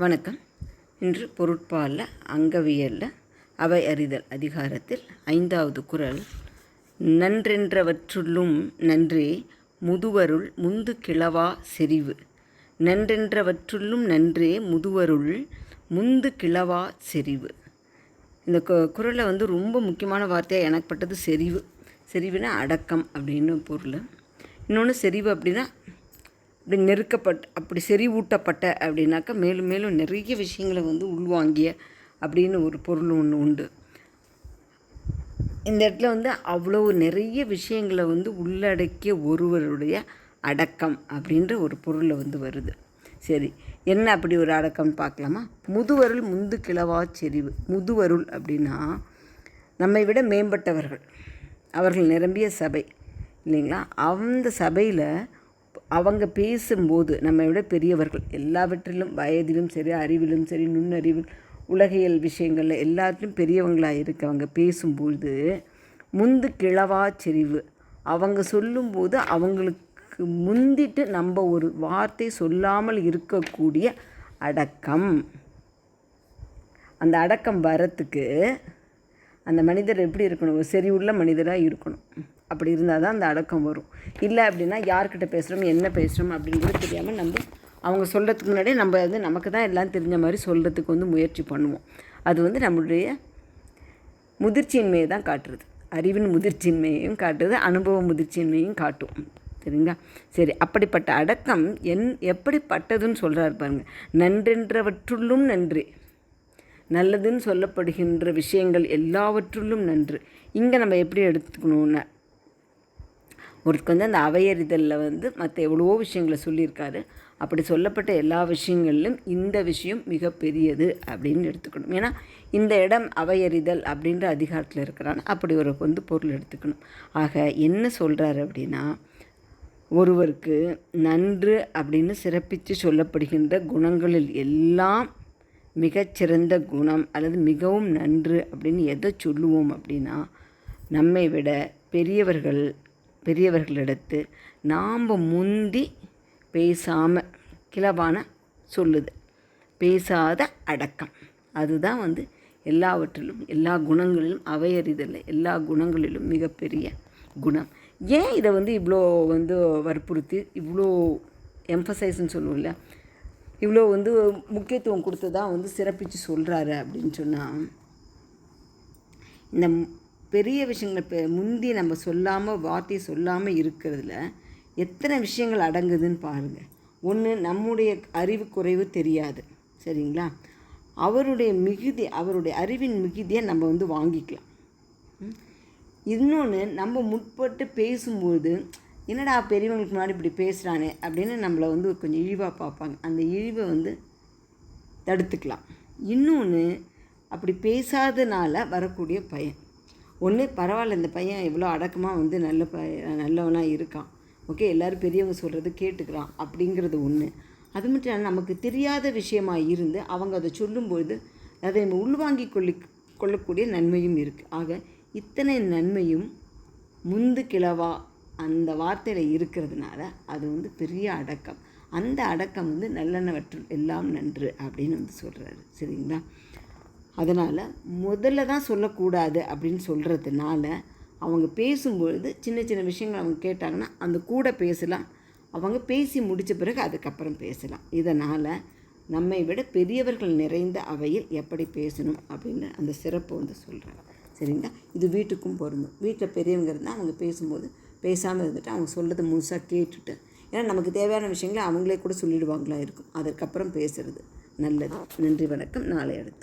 வணக்கம். இன்று பொருட்பால அங்கவியலில் அவை அறிதல் அதிகாரத்தில் ஐந்தாவது குறள் நன்றென்றவற்றுள்ளும் நன்றே முதுவருள் முந்து கிளவா செறிவு. நன்றென்றவற்றுள்ளும் நன்றே முதுவருள் முந்து கிளவா செறிவு. இந்த குரலை வந்து ரொம்ப முக்கியமான வார்த்தையாக எனக்குப்பட்டது செறிவு. செறிவுனா அடக்கம் அப்படின்னு பொருள். இன்னொன்று செறிவு அப்படின்னா அப்படி நெருக்கப்பட்ட அப்படி செறிவூட்டப்பட்ட அப்படின்னாக்கா மேலும் மேலும் நிறைய விஷயங்களை வந்து உள்வாங்கிய அப்படின்னு ஒரு பொருள் ஒன்று உண்டு. இந்த இடத்துல வந்து அவ்வளோ நிறைய விஷயங்களை வந்து உள்ளடக்கிய ஒருவருடைய அடக்கம் அப்படின்ற ஒரு பொருளில் வந்து வருது. சரி என்ன அப்படி ஒரு அடக்கம்னு பார்க்கலாமா? முதுவருள் முந்து கிளவா செறிவு. முதுவருள் அப்படின்னா நம்மை விட மேம்பட்டவர்கள். அவர்கள் நிரம்பிய சபை. இல்லைங்களா? அந்த சபையில் அவங்க பேசும்போது நம்மை விட பெரியவர்கள். எல்லாவற்றிலும் வயதிலும் சரி அறிவிலும் சரி நுண்ணறிவில் உலகியல் விஷயங்களில் எல்லாத்திலும் பெரியவங்களாக இருக்கவங்க பேசும்போது முந்து கிழவா செறிவு. அவங்க சொல்லும்போது அவங்களுக்கு முந்திட்டு நம்ம ஒரு வார்த்தை சொல்லாமல் இருக்கக்கூடிய அடக்கம். அந்த அடக்கம் வரத்துக்கு அந்த மனிதர் எப்படி இருக்கணும்? சரி உள்ள மனிதராக இருக்கணும். அப்படி இருந்தால் தான் அந்த அடக்கம் வரும். இல்லை அப்படின்னா யார்கிட்ட பேசுகிறோம் என்ன பேசுகிறோம் அப்படிங்கிறது தெரியாமல் நம்ம அவங்க சொல்கிறதுக்கு முன்னாடியே நம்ம வந்து நமக்கு தான் எல்லாம் தெரிஞ்ச மாதிரி சொல்கிறதுக்கு வந்து முயற்சி பண்ணுவோம். அது வந்து நம்மளுடைய முதிர்ச்சியின்மையை தான் காட்டுறது. அறிவின் முதிர்ச்சியின்மையையும் காட்டுறது அனுபவ முதிர்ச்சியின்மையும் காட்டும். சரிங்களா? சரி அப்படிப்பட்ட அடக்கம் என் எப்படிப்பட்டதுன்னு சொல்கிறாரு பாருங்கள் நன்றென்றவற்றுள்ளும் நன்றி. நல்லதுன்னு சொல்லப்படுகின்ற விஷயங்கள் எல்லாவற்றுள்ளும் நன்று. இங்கே நம்ம எப்படி எடுத்துக்கணும்னா ஒருத்தருக்கு வந்து அந்த அவையறிதலில் வந்து மற்ற எவ்வளவோ விஷயங்களை சொல்லியிருக்காரு. அப்படி சொல்லப்பட்ட எல்லா விஷயங்களிலும் இந்த விஷயம் மிகப்பெரியது அப்படின்னு எடுத்துக்கணும். ஏன்னா இந்த இடம் அவையறிதல் அப்படின்ற அதிகாரத்தில் இருக்கிறான். அப்படி ஒரு வந்து பொருள் எடுத்துக்கணும். ஆக என்ன சொல்கிறாரு அப்படின்னா ஒருவருக்கு நன்று அப்படின்னு சிறப்பித்து சொல்லப்படுகின்ற குணங்களில் எல்லாம் மிகச்சிறந்த குணம் அல்லது மிகவும் நன்று அப்படின்னு எதை சொல்லுவோம் அப்படின்னா நம்மை விட பெரியவர்கள் பெரியவர்களிடத்து நாம் முந்தி பேசாமல் கிளவான சொல்லுது. பேசாத அடக்கம். அதுதான் வந்து எல்லாவற்றிலும் எல்லா குணங்களிலும் அவையறிதல் எல்லா குணங்களிலும் மிகப்பெரிய குணம். ஏன் இதை வந்து இவ்வளோ வந்து வற்புறுத்தி இவ்வளோ எம்ஃபசைஸ்ன்னு சொல்லுவோம்ல? இவ்வளோ வந்து முக்கியத்துவம் கொடுத்து தான் வந்து சிறப்பித்து சொல்கிறாரு அப்படின்னு சொன்னால் இந்த பெரிய விஷயங்கள் இப்போ முந்தி நம்ம சொல்லாமல் வார்த்தையை சொல்லாமல் இருக்கிறதுல எத்தனை விஷயங்கள் அடங்குதுன்னு பாருங்கள் ஒன்று நம்முடைய அறிவு குறைவு தெரியாது. சரிங்களா? அவருடைய மிகுதி அவருடைய அறிவின் மிகுதியை நம்ம வந்து வாங்கிக்கலாம். இன்னொன்று நம்ம முற்பட்டு பேசும்போது என்னடா பெரியவங்களுக்கு முன்னாடி இப்படி பேசுகிறானே அப்படின்னு நம்மளை வந்து கொஞ்சம் இழிவாக பார்ப்பாங்க. அந்த இழிவை வந்து தடுத்துக்கலாம். இன்னொன்று அப்படி பேசாதனால வரக்கூடிய பையன் ஒன்று பரவாயில்ல இந்த பையன் எவ்வளோ அடக்கமாக வந்து நல்ல ப நல்லவனாக இருக்கான். ஓகே எல்லோரும் பெரியவங்க சொல்கிறது கேட்டுக்கிறான் அப்படிங்கிறது ஒன்று அது மட்டும் இல்லாமல் நமக்கு தெரியாத விஷயமாக இருந்து அவங்க அதை சொல்லும்பொழுது அதை நம்ம உள்வாங்கி கொள்ளி கொள்ளக்கூடிய நன்மையும் இருக்குது ஆக இத்தனை நன்மையும் முந்து கிழவாக அந்த வார்த்தையில் இருக்கிறதுனால அது வந்து பெரிய அடக்கம். அந்த அடக்கம் வந்து நல்லெண்ணவற்றுள் எல்லாம் நன்று அப்படின்னு வந்து சொல்கிறாரு சரிங்களா? அதனால் முதல்ல தான் சொல்லக்கூடாது அப்படின்னு சொல்கிறதுனால அவங்க பேசும்பொழுது சின்ன சின்ன விஷயங்கள் அவங்க கேட்டாங்கன்னா அந்த கூட பேசலாம். அவங்க பேசி முடித்த பிறகு அதுக்கப்புறம் பேசலாம். இதனால் நம்மை விட பெரியவர்கள் நிறைந்த அவையில் எப்படி பேசணும் அப்படின்னு அந்த சிறப்பு வந்து சொல்கிறாங்க சரிங்களா? இது வீட்டுக்கும் பொருந்தும். வீட்டில் பெரியவங்க இருந்தால் அவங்க பேசும்போது பேசாமல் இருந்துட்டு அவங்க சொல்கிறது முழுசாக கேட்டுட்டு. ஏன்னா நமக்கு தேவையான விஷயங்களை அவங்களே கூட சொல்லிடுவாங்களா இருக்கும். அதற்கப்புறம் பேசுகிறது நல்லது. நன்றி வணக்கம். நாளை அடுத்து.